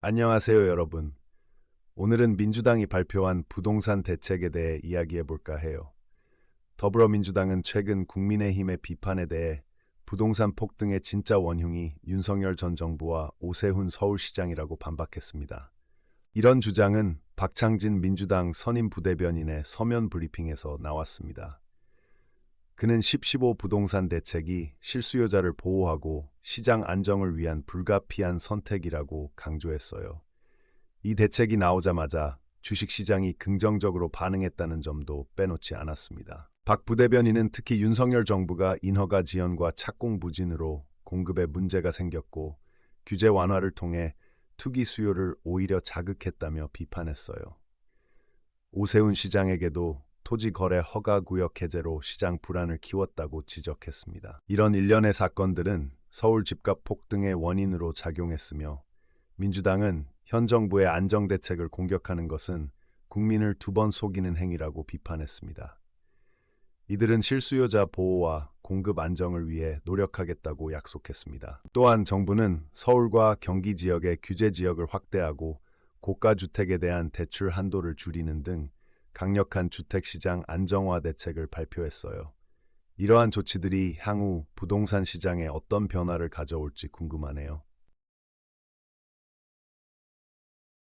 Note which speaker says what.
Speaker 1: 안녕하세요, 여러분. 오늘은 민주당이 발표한 부동산 대책에 대해 이야기해 볼까 해요. 더불어민주당은 최근 국민의힘의 비판에 대해 부동산 폭등의 진짜 원흉이 윤석열 전 정부와 오세훈 서울시장이라고 반박했습니다. 이런 주장은 박창진 민주당 선임 부대변인의 서면 브리핑에서 나왔습니다. 그는 10.15 부동산 대책이 실수요자를 보호하고 시장 안정을 위한 불가피한 선택이라고 강조했어요. 이 대책이 나오자마자 주식시장이 긍정적으로 반응했다는 점도 빼놓지 않았습니다. 박 부대변인은 특히 윤석열 정부가 인허가 지연과 착공 부진으로 공급에 문제가 생겼고 규제 완화를 통해 투기 수요를 오히려 자극했다며 비판했어요. 오세훈 시장에게도 토지 거래 허가 구역 해제로 시장 불안을 키웠다고 지적했습니다. 이런 일련의 사건들은 서울 집값 폭등의 원인으로 작용했으며 민주당은 현 정부의 안정 대책을 공격하는 것은 국민을 두 번 속이는 행위라고 비판했습니다. 이들은 실수요자 보호와 공급 안정을 위해 노력하겠다고 약속했습니다. 또한 정부는 서울과 경기 지역의 규제 지역을 확대하고 고가 주택에 대한 대출 한도를 줄이는 등 강력한 주택시장 안정화 대책을 발표했어요. 이러한 조치들이 향후 부동산 시장에 어떤 변화를 가져올지 궁금하네요.